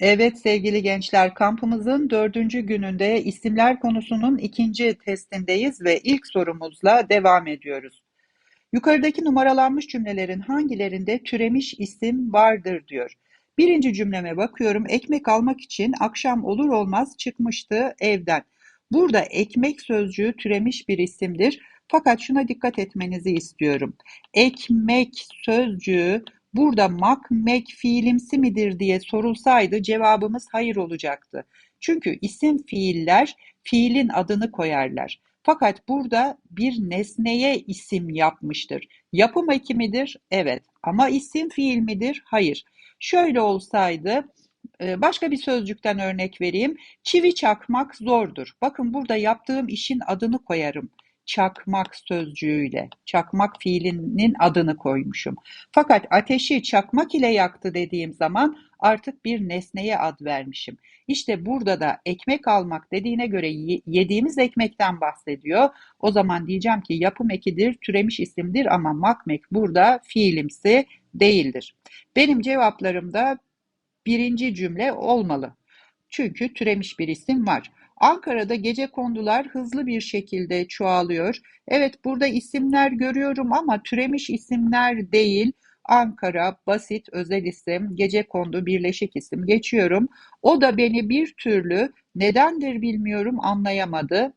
Evet sevgili gençler, kampımızın dördüncü gününde isimler konusunun ikinci testindeyiz ve ilk sorumuzla devam ediyoruz. Yukarıdaki numaralanmış cümlelerin hangilerinde türemiş isim vardır diyor. Birinci cümleme bakıyorum. Ekmek almak için akşam olur olmaz çıkmıştı evden. Burada ekmek sözcüğü türemiş bir isimdir. Fakat şuna dikkat etmenizi istiyorum. Ekmek sözcüğü burada mak, mek fiilimsi midir diye sorulsaydı cevabımız hayır olacaktı. Çünkü isim fiiller fiilin adını koyarlar. Fakat burada bir nesneye isim yapmıştır. Yapım eki midir? Evet. Ama isim fiil midir? Hayır. Şöyle olsaydı e, başka bir sözcükten örnek vereyim. Çivi çakmak zordur. Bakın burada yaptığım işin adını koyarım çakmak sözcüğüyle, çakmak fiilinin adını koymuşum. Fakat ateşi çakmak ile yaktı dediğim zaman artık bir nesneye ad vermişim. İşte burada da ekmek almak dediğine göre yediğimiz ekmekten bahsediyor. O zaman diyeceğim ki yapım ekidir, türemiş isimdir ama makmek burada fiilimsi değildir. Benim cevaplarım da birinci cümle olmalı. Çünkü türemiş bir isim var. Ankara'da gece kondular hızlı bir şekilde çoğalıyor. Evet burada isimler görüyorum ama türemiş isimler değil. Ankara, basit, özel isim, gece kondu, birleşik isim geçiyorum. O da beni bir türlü nedendir bilmiyorum anlayamadı.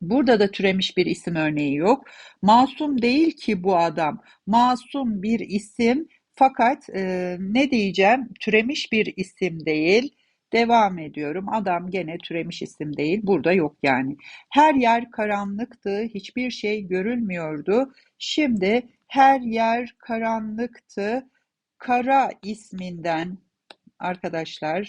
Burada da türemiş bir isim örneği yok. Masum değil ki bu adam. Masum bir isim fakat e, ne diyeceğim? Türemiş bir isim değil. Devam ediyorum. Adam gene türemiş isim değil. Burada yok yani. Her yer karanlıktı. Hiçbir şey görülmüyordu. Şimdi her yer karanlıktı. Kara isminden arkadaşlar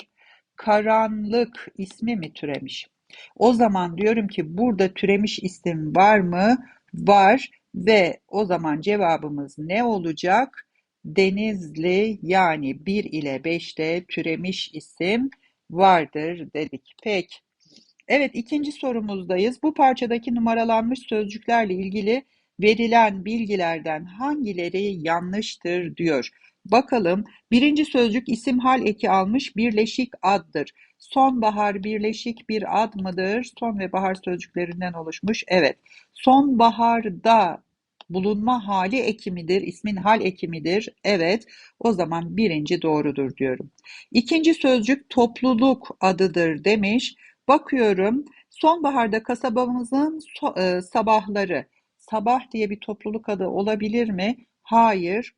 karanlık ismi mi türemiş? O zaman diyorum ki burada türemiş isim var mı? Var ve o zaman cevabımız ne olacak? Denizli yani 1 ile 5'te türemiş isim vardır dedik. Peki. Evet ikinci sorumuzdayız. Bu parçadaki numaralanmış sözcüklerle ilgili verilen bilgilerden hangileri yanlıştır diyor. Bakalım birinci sözcük isim hal eki almış birleşik addır. Sonbahar birleşik bir ad mıdır? Son ve bahar sözcüklerinden oluşmuş. Evet. Sonbaharda bulunma hali ekimidir, ismin hal ekimidir. Evet, o zaman birinci doğrudur diyorum. İkinci sözcük topluluk adıdır demiş. Bakıyorum sonbaharda kasabamızın so e, sabahları. Sabah diye bir topluluk adı olabilir mi? Hayır.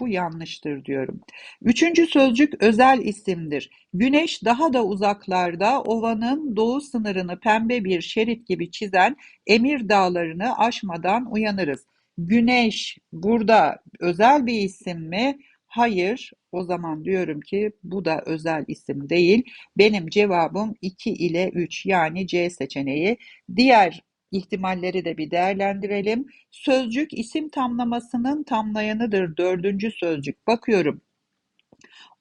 Bu yanlıştır diyorum. Üçüncü sözcük özel isimdir. Güneş daha da uzaklarda ovanın doğu sınırını pembe bir şerit gibi çizen Emir dağlarını aşmadan uyanırız. Güneş burada özel bir isim mi? Hayır. O zaman diyorum ki bu da özel isim değil. Benim cevabım 2 ile 3 yani C seçeneği. Diğer ihtimalleri de bir değerlendirelim. Sözcük isim tamlamasının tamlayanıdır. Dördüncü sözcük. Bakıyorum.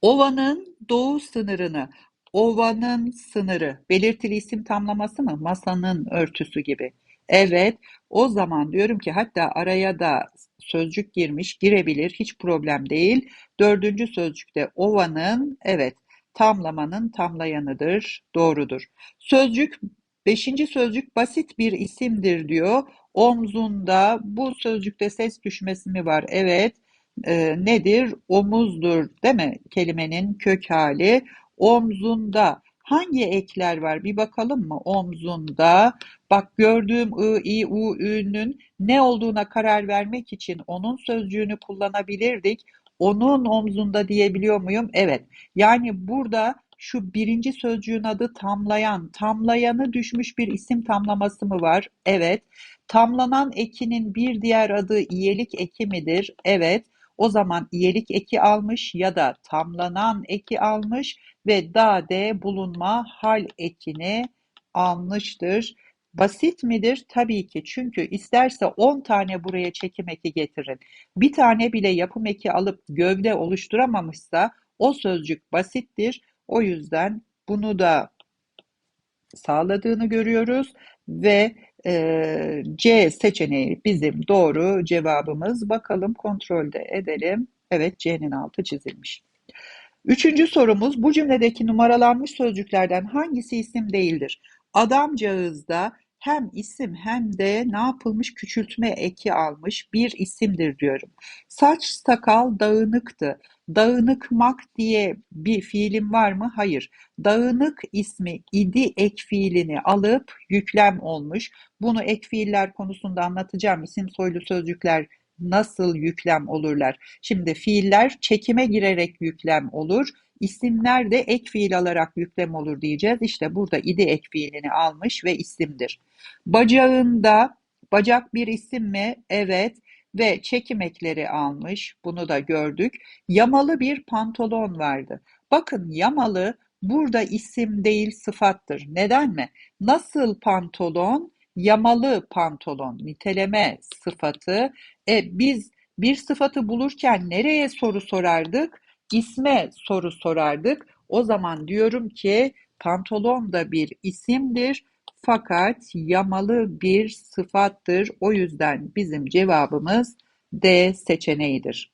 Ovanın doğu sınırını, ovanın sınırı, belirtili isim tamlaması mı? Masanın örtüsü gibi. Evet, o zaman diyorum ki hatta araya da sözcük girmiş, girebilir, hiç problem değil. Dördüncü sözcükte ovanın, evet, tamlamanın tamlayanıdır, doğrudur. Sözcük, beşinci sözcük basit bir isimdir diyor. Omzunda, bu sözcükte ses düşmesi mi var? Evet. E, nedir? Omuzdur, değil mi? Kelimenin kök hali. Omzunda. Hangi ekler var? Bir bakalım mı? Omzunda. Bak gördüğüm ı, i, u, ü'nün ne olduğuna karar vermek için onun sözcüğünü kullanabilirdik. Onun omzunda diyebiliyor muyum? Evet. Yani burada şu birinci sözcüğün adı tamlayan, tamlayanı düşmüş bir isim tamlaması mı var? Evet. Tamlanan ekinin bir diğer adı iyelik eki midir? Evet. O zaman iyelik eki almış ya da tamlanan eki almış ve dade bulunma hal ekini almıştır. Basit midir? Tabii ki. Çünkü isterse 10 tane buraya çekim eki getirin. Bir tane bile yapım eki alıp gövde oluşturamamışsa o sözcük basittir. O yüzden bunu da sağladığını görüyoruz ve e, C seçeneği bizim doğru cevabımız. Bakalım kontrolde edelim. Evet C'nin altı çizilmiş. Üçüncü sorumuz bu cümledeki numaralanmış sözcüklerden hangisi isim değildir? Adamcağızda hem isim hem de ne yapılmış küçültme eki almış bir isimdir diyorum. Saç sakal dağınıktı. Dağınıkmak diye bir fiilim var mı? Hayır. Dağınık ismi idi ek fiilini alıp yüklem olmuş. Bunu ek fiiller konusunda anlatacağım. İsim soylu sözcükler nasıl yüklem olurlar? Şimdi fiiller çekime girerek yüklem olur. İsimler de ek fiil alarak yüklem olur diyeceğiz. İşte burada idi ek fiilini almış ve isimdir. Bacağında bacak bir isim mi? Evet ve çekim ekleri almış. Bunu da gördük. Yamalı bir pantolon vardı. Bakın yamalı burada isim değil sıfattır. Neden mi? Nasıl pantolon? Yamalı pantolon niteleme sıfatı. E, biz bir sıfatı bulurken nereye soru sorardık? İsme soru sorardık. O zaman diyorum ki pantolon da bir isimdir fakat yamalı bir sıfattır. O yüzden bizim cevabımız D seçeneğidir.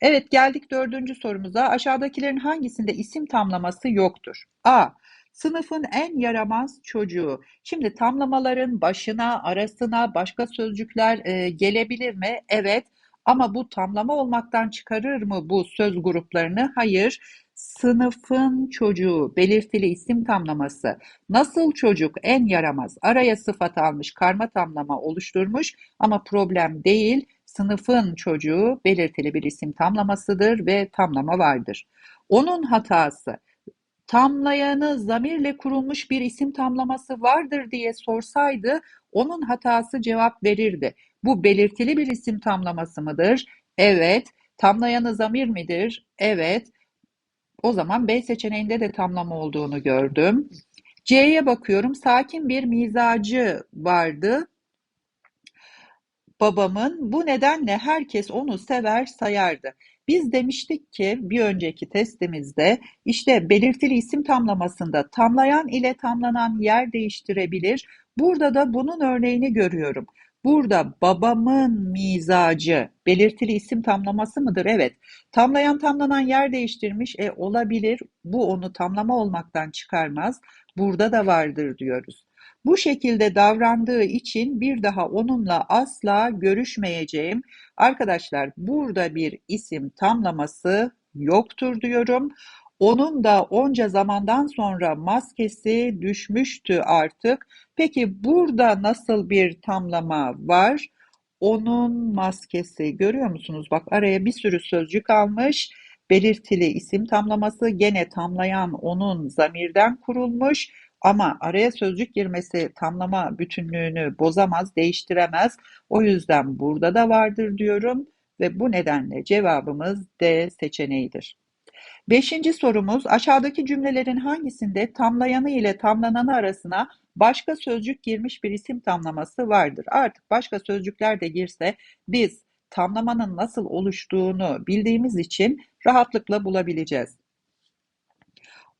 Evet geldik dördüncü sorumuza. Aşağıdakilerin hangisinde isim tamlaması yoktur? A. Sınıfın en yaramaz çocuğu. Şimdi tamlamaların başına, arasına başka sözcükler e, gelebilir mi? Evet. Ama bu tamlama olmaktan çıkarır mı bu söz gruplarını? Hayır. Sınıfın çocuğu, belirtili isim tamlaması. Nasıl çocuk en yaramaz? Araya sıfat almış, karma tamlama oluşturmuş ama problem değil. Sınıfın çocuğu belirtili bir isim tamlamasıdır ve tamlama vardır. Onun hatası tamlayanı zamirle kurulmuş bir isim tamlaması vardır diye sorsaydı onun hatası cevap verirdi. Bu belirtili bir isim tamlaması mıdır? Evet. Tamlayanı zamir midir? Evet. O zaman B seçeneğinde de tamlama olduğunu gördüm. C'ye bakıyorum. Sakin bir mizacı vardı babamın. Bu nedenle herkes onu sever sayardı. Biz demiştik ki bir önceki testimizde işte belirtili isim tamlamasında tamlayan ile tamlanan yer değiştirebilir. Burada da bunun örneğini görüyorum. Burada babamın mizacı belirtili isim tamlaması mıdır? Evet. Tamlayan tamlanan yer değiştirmiş. E olabilir. Bu onu tamlama olmaktan çıkarmaz. Burada da vardır diyoruz. Bu şekilde davrandığı için bir daha onunla asla görüşmeyeceğim. Arkadaşlar burada bir isim tamlaması yoktur diyorum. Onun da onca zamandan sonra maskesi düşmüştü artık. Peki burada nasıl bir tamlama var? Onun maskesi görüyor musunuz? Bak araya bir sürü sözcük almış. Belirtili isim tamlaması gene tamlayan onun zamirden kurulmuş. Ama araya sözcük girmesi tamlama bütünlüğünü bozamaz, değiştiremez. O yüzden burada da vardır diyorum ve bu nedenle cevabımız D seçeneğidir. Beşinci sorumuz aşağıdaki cümlelerin hangisinde tamlayanı ile tamlananı arasına başka sözcük girmiş bir isim tamlaması vardır. Artık başka sözcükler de girse biz tamlamanın nasıl oluştuğunu bildiğimiz için rahatlıkla bulabileceğiz.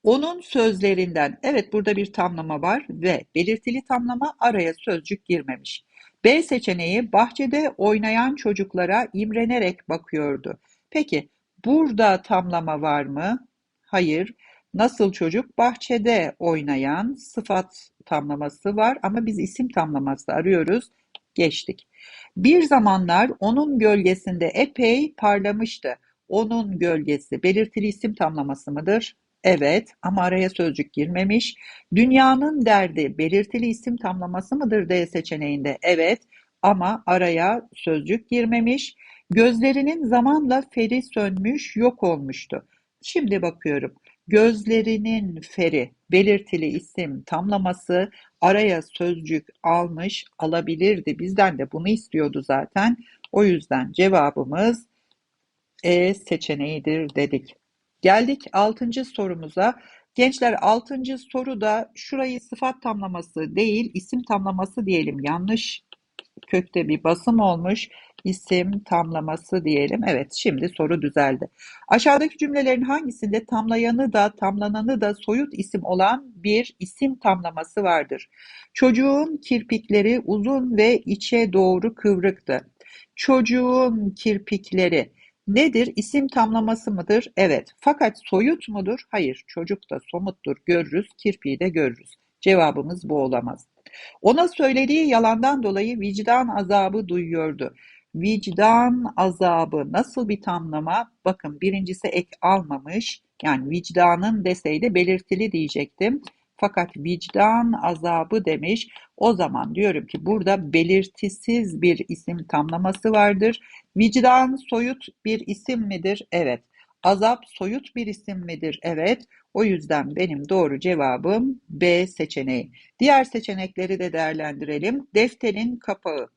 Onun sözlerinden, evet burada bir tamlama var ve belirtili tamlama araya sözcük girmemiş. B seçeneği bahçede oynayan çocuklara imrenerek bakıyordu. Peki burada tamlama var mı? Hayır. Nasıl çocuk? Bahçede oynayan sıfat tamlaması var ama biz isim tamlaması arıyoruz. Geçtik. Bir zamanlar onun gölgesinde epey parlamıştı. Onun gölgesi belirtili isim tamlaması mıdır? Evet ama araya sözcük girmemiş. Dünyanın derdi belirtili isim tamlaması mıdır D seçeneğinde? Evet ama araya sözcük girmemiş. Gözlerinin zamanla feri sönmüş, yok olmuştu. Şimdi bakıyorum. Gözlerinin feri belirtili isim tamlaması araya sözcük almış alabilirdi. Bizden de bunu istiyordu zaten. O yüzden cevabımız E seçeneğidir dedik. Geldik altıncı sorumuza. Gençler altıncı soruda şurayı sıfat tamlaması değil isim tamlaması diyelim. Yanlış kökte bir basım olmuş. İsim tamlaması diyelim. Evet şimdi soru düzeldi. Aşağıdaki cümlelerin hangisinde tamlayanı da tamlananı da soyut isim olan bir isim tamlaması vardır? Çocuğun kirpikleri uzun ve içe doğru kıvrıktı. Çocuğun kirpikleri Nedir? İsim tamlaması mıdır? Evet. Fakat soyut mudur? Hayır. Çocuk da somuttur. Görürüz. Kirpiyi de görürüz. Cevabımız bu olamaz. Ona söylediği yalandan dolayı vicdan azabı duyuyordu. Vicdan azabı nasıl bir tamlama? Bakın birincisi ek almamış. Yani vicdanın deseydi belirtili diyecektim. Fakat vicdan azabı demiş. O zaman diyorum ki burada belirtisiz bir isim tamlaması vardır. Vicdan soyut bir isim midir? Evet. Azap soyut bir isim midir? Evet. O yüzden benim doğru cevabım B seçeneği. Diğer seçenekleri de değerlendirelim. Defterin kapağı.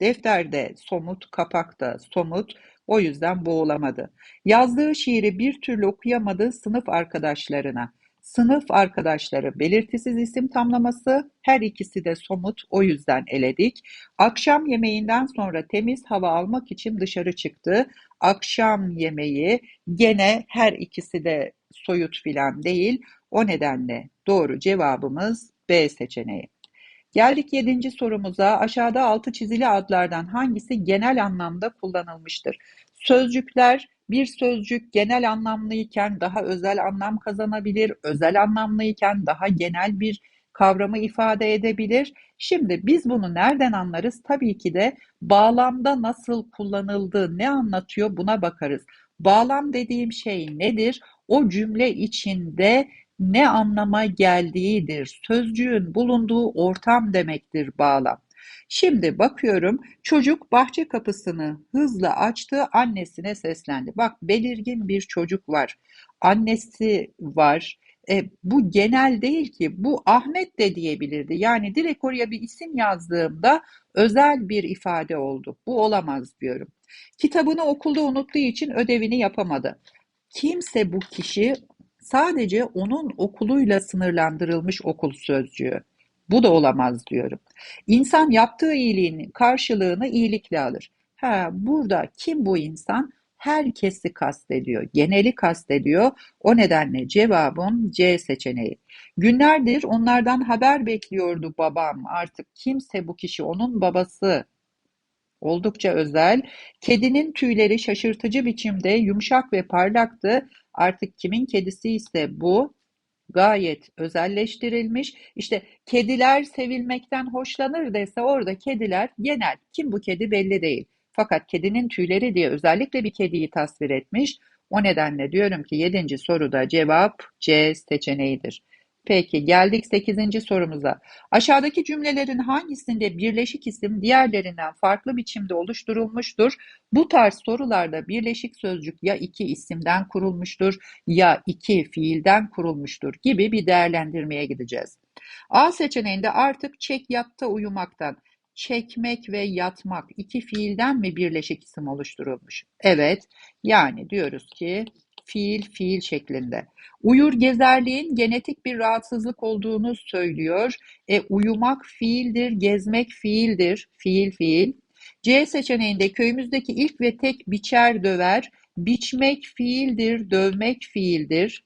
Defterde somut, kapakta somut. O yüzden boğulamadı. Yazdığı şiiri bir türlü okuyamadı sınıf arkadaşlarına. Sınıf arkadaşları belirtisiz isim tamlaması, her ikisi de somut, o yüzden eledik. Akşam yemeğinden sonra temiz hava almak için dışarı çıktı. Akşam yemeği gene her ikisi de soyut filan değil. O nedenle doğru cevabımız B seçeneği. Geldik yedinci sorumuza. Aşağıda altı çizili adlardan hangisi genel anlamda kullanılmıştır? Sözcükler bir sözcük genel anlamlıyken daha özel anlam kazanabilir, özel anlamlıyken daha genel bir kavramı ifade edebilir. Şimdi biz bunu nereden anlarız? Tabii ki de bağlamda nasıl kullanıldığı, ne anlatıyor buna bakarız. Bağlam dediğim şey nedir? O cümle içinde ne anlama geldiğidir. Sözcüğün bulunduğu ortam demektir bağlam. Şimdi bakıyorum çocuk bahçe kapısını hızla açtı annesine seslendi. Bak belirgin bir çocuk var. Annesi var. E, bu genel değil ki bu Ahmet de diyebilirdi. Yani direkt oraya bir isim yazdığımda özel bir ifade oldu. Bu olamaz diyorum. Kitabını okulda unuttuğu için ödevini yapamadı. Kimse bu kişi sadece onun okuluyla sınırlandırılmış okul sözcüğü. Bu da olamaz diyorum. İnsan yaptığı iyiliğin karşılığını iyilikle alır. Ha, burada kim bu insan? Herkesi kastediyor, geneli kastediyor. O nedenle cevabım C seçeneği. Günlerdir onlardan haber bekliyordu babam. Artık kimse bu kişi onun babası. Oldukça özel. Kedinin tüyleri şaşırtıcı biçimde yumuşak ve parlaktı. Artık kimin kedisi ise bu gayet özelleştirilmiş. İşte kediler sevilmekten hoşlanır dese orada kediler genel. Kim bu kedi belli değil. Fakat kedinin tüyleri diye özellikle bir kediyi tasvir etmiş. O nedenle diyorum ki 7. soruda cevap C seçeneğidir. Peki geldik 8. sorumuza. Aşağıdaki cümlelerin hangisinde birleşik isim diğerlerinden farklı biçimde oluşturulmuştur? Bu tarz sorularda birleşik sözcük ya iki isimden kurulmuştur ya iki fiilden kurulmuştur gibi bir değerlendirmeye gideceğiz. A seçeneğinde artık çek yatta uyumaktan çekmek ve yatmak iki fiilden mi birleşik isim oluşturulmuş? Evet. Yani diyoruz ki fiil fiil şeklinde. Uyur gezerliğin genetik bir rahatsızlık olduğunu söylüyor. E, uyumak fiildir, gezmek fiildir. Fiil fiil. C seçeneğinde köyümüzdeki ilk ve tek biçer döver. Biçmek fiildir, dövmek fiildir.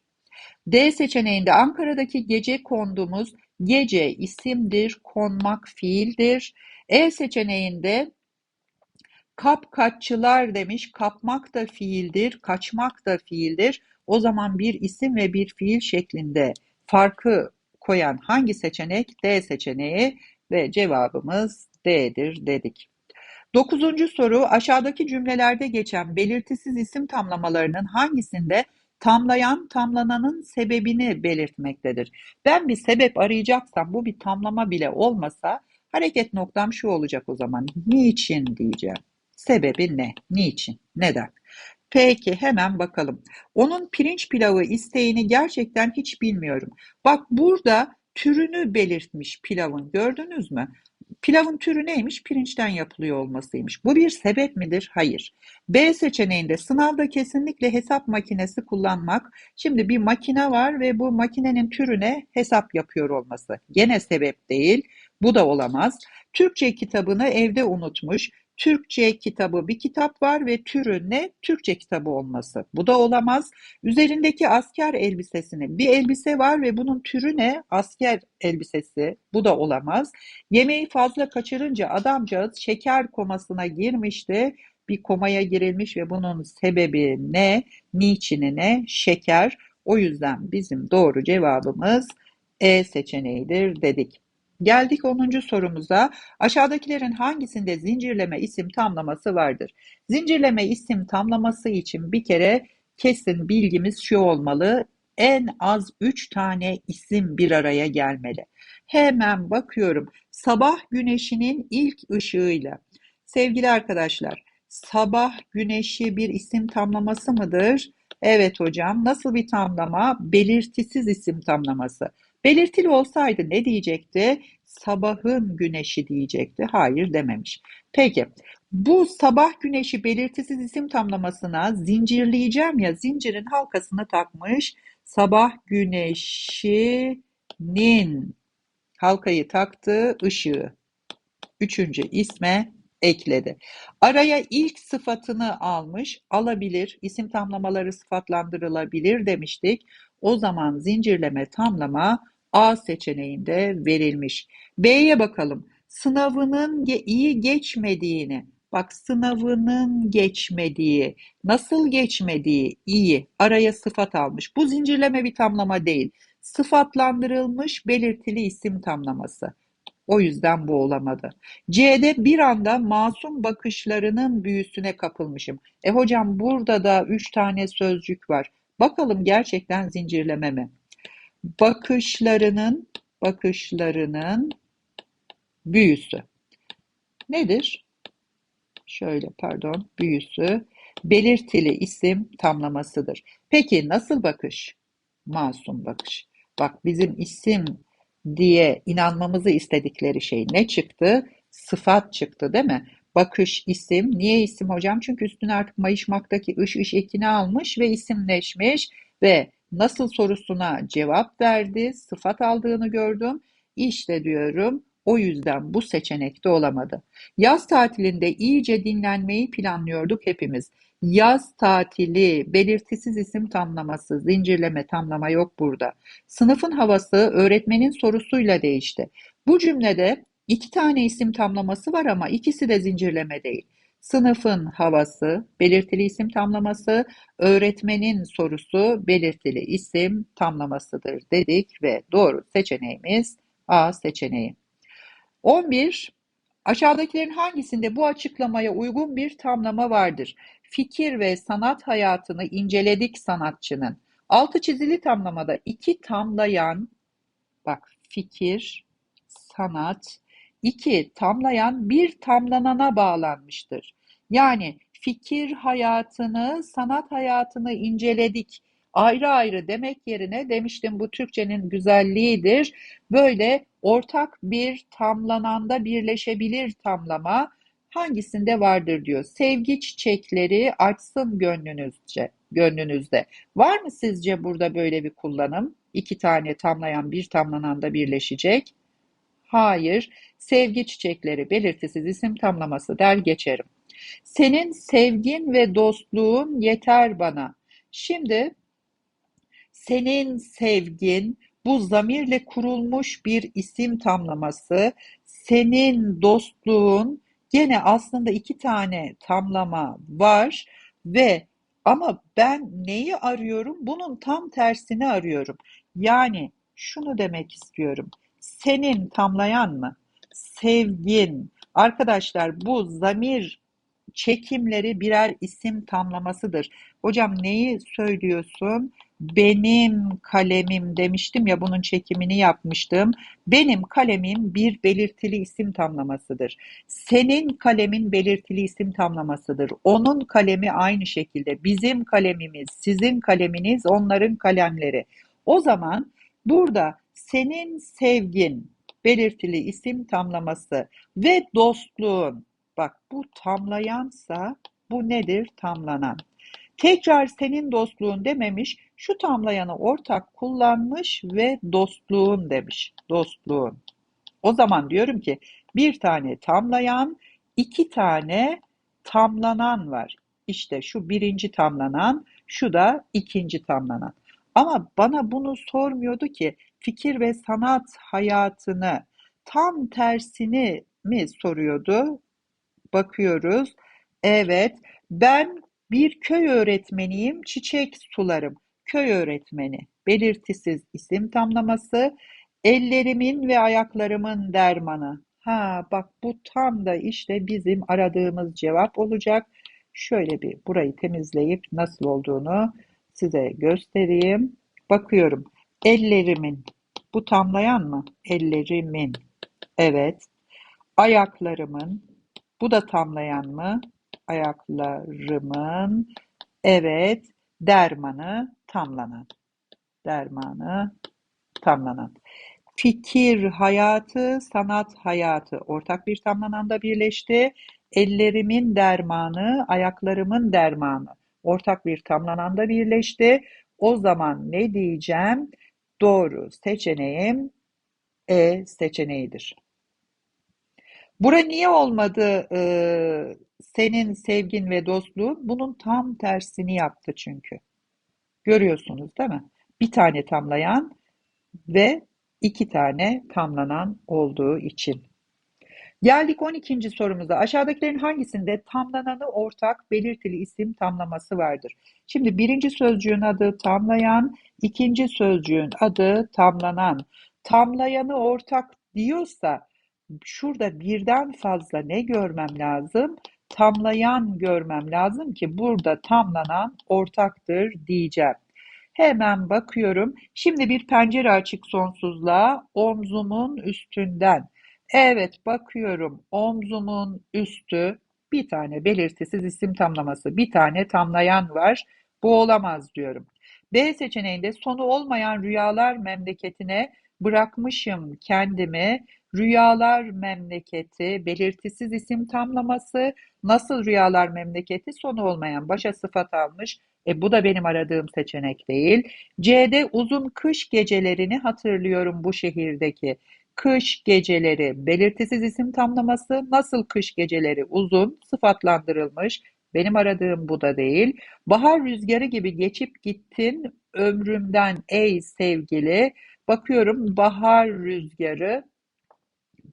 D seçeneğinde Ankara'daki gece kondumuz gece isimdir, konmak fiildir. E seçeneğinde Kapkaççılar demiş, kapmak da fiildir, kaçmak da fiildir. O zaman bir isim ve bir fiil şeklinde farkı koyan hangi seçenek? D seçeneği ve cevabımız D'dir dedik. Dokuzuncu soru aşağıdaki cümlelerde geçen belirtisiz isim tamlamalarının hangisinde tamlayan tamlananın sebebini belirtmektedir. Ben bir sebep arayacaksam bu bir tamlama bile olmasa hareket noktam şu olacak o zaman. Niçin diyeceğim. Sebebi ne? Niçin? Neden? Peki hemen bakalım. Onun pirinç pilavı isteğini gerçekten hiç bilmiyorum. Bak burada türünü belirtmiş pilavın gördünüz mü? Pilavın türü neymiş? Pirinçten yapılıyor olmasıymış. Bu bir sebep midir? Hayır. B seçeneğinde sınavda kesinlikle hesap makinesi kullanmak. Şimdi bir makine var ve bu makinenin türüne hesap yapıyor olması. Gene sebep değil. Bu da olamaz. Türkçe kitabını evde unutmuş. Türkçe kitabı bir kitap var ve türü ne? Türkçe kitabı olması. Bu da olamaz. Üzerindeki asker elbisesinin bir elbise var ve bunun türü ne? Asker elbisesi. Bu da olamaz. Yemeği fazla kaçırınca adamcağız şeker komasına girmişti. bir komaya girilmiş ve bunun sebebi ne? Niçini ne? Şeker. O yüzden bizim doğru cevabımız E seçeneğidir dedik. Geldik 10. sorumuza. Aşağıdakilerin hangisinde zincirleme isim tamlaması vardır? Zincirleme isim tamlaması için bir kere kesin bilgimiz şu olmalı. En az 3 tane isim bir araya gelmeli. Hemen bakıyorum. Sabah güneşinin ilk ışığıyla. Sevgili arkadaşlar, sabah güneşi bir isim tamlaması mıdır? Evet hocam. Nasıl bir tamlama? Belirtisiz isim tamlaması. Belirtili olsaydı ne diyecekti? Sabahın güneşi diyecekti. Hayır dememiş. Peki bu sabah güneşi belirtisiz isim tamlamasına zincirleyeceğim ya zincirin halkasını takmış. Sabah güneşinin halkayı taktı ışığı. Üçüncü isme ekledi. Araya ilk sıfatını almış, alabilir, isim tamlamaları sıfatlandırılabilir demiştik. O zaman zincirleme tamlama A seçeneğinde verilmiş. B'ye bakalım. Sınavının iyi geçmediğini, bak sınavının geçmediği, nasıl geçmediği iyi, araya sıfat almış. Bu zincirleme bir tamlama değil. Sıfatlandırılmış belirtili isim tamlaması. O yüzden bu olamadı. C'de bir anda masum bakışlarının büyüsüne kapılmışım. E hocam burada da üç tane sözcük var. Bakalım gerçekten zincirleme mi? Bakışlarının, bakışlarının büyüsü. Nedir? Şöyle pardon, büyüsü. Belirtili isim tamlamasıdır. Peki nasıl bakış? Masum bakış. Bak bizim isim diye inanmamızı istedikleri şey ne çıktı? Sıfat çıktı değil mi? Bakış isim. Niye isim hocam? Çünkü üstüne artık mayışmaktaki ış ış ekini almış ve isimleşmiş ve nasıl sorusuna cevap verdi. Sıfat aldığını gördüm. İşte diyorum o yüzden bu seçenekte olamadı. Yaz tatilinde iyice dinlenmeyi planlıyorduk hepimiz. Yaz tatili, belirtisiz isim tamlaması, zincirleme tamlama yok burada. Sınıfın havası öğretmenin sorusuyla değişti. Bu cümlede iki tane isim tamlaması var ama ikisi de zincirleme değil. Sınıfın havası, belirtili isim tamlaması, öğretmenin sorusu, belirtili isim tamlamasıdır dedik ve doğru seçeneğimiz A seçeneği. 11. Aşağıdakilerin hangisinde bu açıklamaya uygun bir tamlama vardır? Fikir ve sanat hayatını inceledik sanatçının. Altı çizili tamlamada iki tamlayan, bak fikir, sanat, iki tamlayan bir tamlanana bağlanmıştır. Yani fikir hayatını, sanat hayatını inceledik ayrı ayrı demek yerine demiştim bu Türkçenin güzelliğidir. Böyle ortak bir tamlananda birleşebilir tamlama hangisinde vardır diyor. Sevgi çiçekleri açsın gönlünüzce, gönlünüzde. Var mı sizce burada böyle bir kullanım? İki tane tamlayan bir tamlananda birleşecek. Hayır. Sevgi çiçekleri belirtisiz isim tamlaması der geçerim. Senin sevgin ve dostluğun yeter bana. Şimdi senin sevgin, bu zamirle kurulmuş bir isim tamlaması, senin dostluğun, gene aslında iki tane tamlama var ve ama ben neyi arıyorum? Bunun tam tersini arıyorum. Yani şunu demek istiyorum. Senin tamlayan mı? Sevgin. Arkadaşlar bu zamir çekimleri birer isim tamlamasıdır. Hocam neyi söylüyorsun? Benim kalemim demiştim ya bunun çekimini yapmıştım. Benim kalemim bir belirtili isim tamlamasıdır. Senin kalemin belirtili isim tamlamasıdır. Onun kalemi aynı şekilde. Bizim kalemimiz, sizin kaleminiz, onların kalemleri. O zaman burada senin sevgin belirtili isim tamlaması ve dostluğun bak bu tamlayansa bu nedir? Tamlanan. Tekrar senin dostluğun dememiş, şu tamlayanı ortak kullanmış ve dostluğun demiş. Dostluğun. O zaman diyorum ki bir tane tamlayan, iki tane tamlanan var. İşte şu birinci tamlanan, şu da ikinci tamlanan. Ama bana bunu sormuyordu ki fikir ve sanat hayatını tam tersini mi soruyordu? Bakıyoruz. Evet. Ben bir köy öğretmeniyim, çiçek sularım. Köy öğretmeni. Belirtisiz isim tamlaması. Ellerimin ve ayaklarımın dermanı. Ha bak bu tam da işte bizim aradığımız cevap olacak. Şöyle bir burayı temizleyip nasıl olduğunu size göstereyim. Bakıyorum. Ellerimin. Bu tamlayan mı? Ellerimin. Evet. Ayaklarımın. Bu da tamlayan mı? Ayaklarımın. Evet. Dermanı tamlanan. Dermanı tamlanan. Fikir hayatı, sanat hayatı ortak bir tamlananda birleşti. Ellerimin dermanı, ayaklarımın dermanı ortak bir tamlananda birleşti. O zaman ne diyeceğim? Doğru seçeneğim E seçeneğidir. Bura niye olmadı e, senin sevgin ve dostluğun? Bunun tam tersini yaptı çünkü. Görüyorsunuz değil mi? Bir tane tamlayan ve iki tane tamlanan olduğu için. Geldik 12. sorumuza. Aşağıdakilerin hangisinde tamlananı ortak belirtili isim tamlaması vardır? Şimdi birinci sözcüğün adı tamlayan, ikinci sözcüğün adı tamlanan. Tamlayanı ortak diyorsa şurada birden fazla ne görmem lazım? Tamlayan görmem lazım ki burada tamlanan ortaktır diyeceğim. Hemen bakıyorum. Şimdi bir pencere açık sonsuzluğa omzumun üstünden. Evet bakıyorum omzumun üstü bir tane belirtisiz isim tamlaması, bir tane tamlayan var. Bu olamaz diyorum. B seçeneğinde sonu olmayan rüyalar memleketine bırakmışım kendimi. Rüyalar memleketi, belirtisiz isim tamlaması, nasıl rüyalar memleketi sonu olmayan başa sıfat almış. E, bu da benim aradığım seçenek değil. C'de uzun kış gecelerini hatırlıyorum bu şehirdeki. Kış geceleri belirtisiz isim tamlaması nasıl kış geceleri uzun sıfatlandırılmış. Benim aradığım bu da değil. Bahar rüzgarı gibi geçip gittin ömrümden ey sevgili. Bakıyorum bahar rüzgarı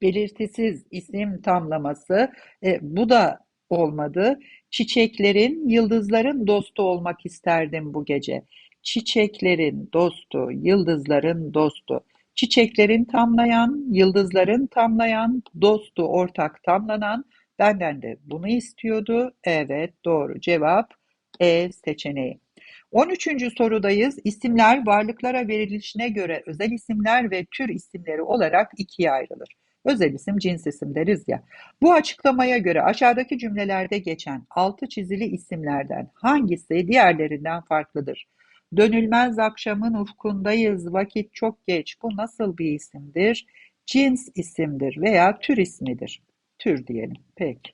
belirtisiz isim tamlaması. E, bu da olmadı. Çiçeklerin, yıldızların dostu olmak isterdim bu gece. Çiçeklerin dostu, yıldızların dostu. Çiçeklerin tamlayan, yıldızların tamlayan, dostu ortak tamlanan, benden de bunu istiyordu. Evet, doğru cevap E seçeneği. 13. sorudayız. İsimler varlıklara verilişine göre özel isimler ve tür isimleri olarak ikiye ayrılır. Özel isim cins isim deriz ya. Bu açıklamaya göre aşağıdaki cümlelerde geçen altı çizili isimlerden hangisi diğerlerinden farklıdır? Dönülmez akşamın ufkundayız, vakit çok geç. Bu nasıl bir isimdir? Cins isimdir veya tür ismidir. Tür diyelim. Peki.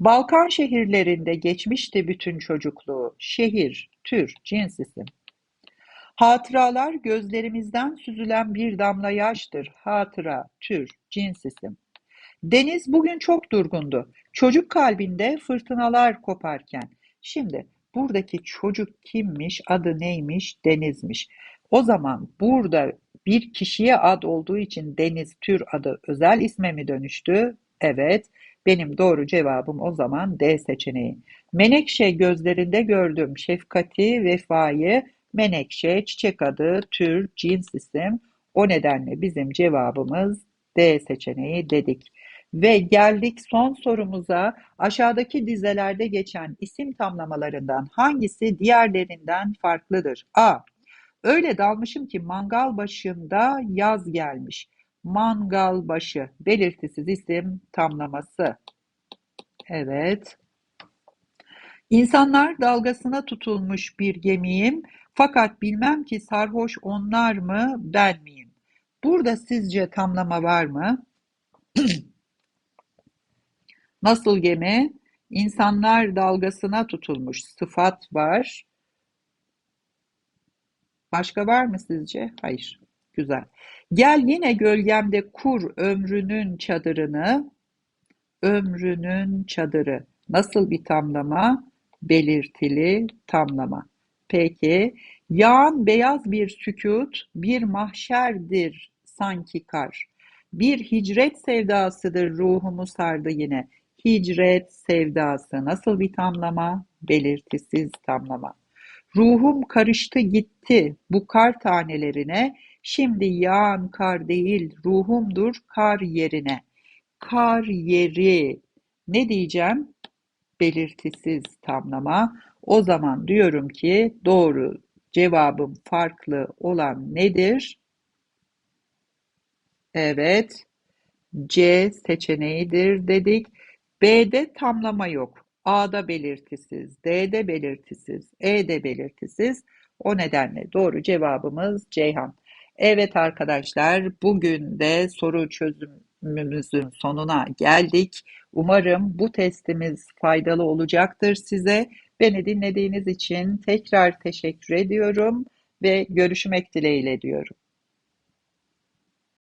Balkan şehirlerinde geçmişti bütün çocukluğu. Şehir, tür, cins isim. Hatıralar gözlerimizden süzülen bir damla yaştır. Hatıra, tür, cins isim. Deniz bugün çok durgundu. Çocuk kalbinde fırtınalar koparken. Şimdi buradaki çocuk kimmiş, adı neymiş, Deniz'miş. O zaman burada bir kişiye ad olduğu için Deniz tür adı özel isme mi dönüştü? Evet. Benim doğru cevabım o zaman D seçeneği. Menekşe gözlerinde gördüm şefkati, vefayı, Menekşe, çiçek adı, tür, cins isim. O nedenle bizim cevabımız D seçeneği dedik. Ve geldik son sorumuza. Aşağıdaki dizelerde geçen isim tamlamalarından hangisi diğerlerinden farklıdır? A. Öyle dalmışım ki mangal başında yaz gelmiş. Mangal başı belirtisiz isim tamlaması. Evet. İnsanlar dalgasına tutulmuş bir gemiyim. Fakat bilmem ki sarhoş onlar mı, ben miyim? Burada sizce tamlama var mı? Nasıl gemi? İnsanlar dalgasına tutulmuş. Sıfat var. Başka var mı sizce? Hayır. Güzel. Gel yine gölgemde kur ömrünün çadırını. Ömrünün çadırı. Nasıl bir tamlama? Belirtili tamlama. Peki, yağan beyaz bir sükût, bir mahşerdir sanki kar. Bir hicret sevdasıdır ruhumu sardı yine. Hicret sevdası nasıl bir tamlama? Belirtisiz tamlama. Ruhum karıştı gitti bu kar tanelerine, şimdi yağan kar değil ruhumdur kar yerine. Kar yeri ne diyeceğim? Belirtisiz tamlama. O zaman diyorum ki doğru cevabım farklı olan nedir? Evet, C seçeneğidir dedik. B'de tamlama yok. A'da belirtisiz, D'de belirtisiz, E'de belirtisiz. O nedenle doğru cevabımız Ceyhan. Evet arkadaşlar, bugün de soru çözümümüzün sonuna geldik. Umarım bu testimiz faydalı olacaktır size. Beni dinlediğiniz için tekrar teşekkür ediyorum ve görüşmek dileğiyle diyorum.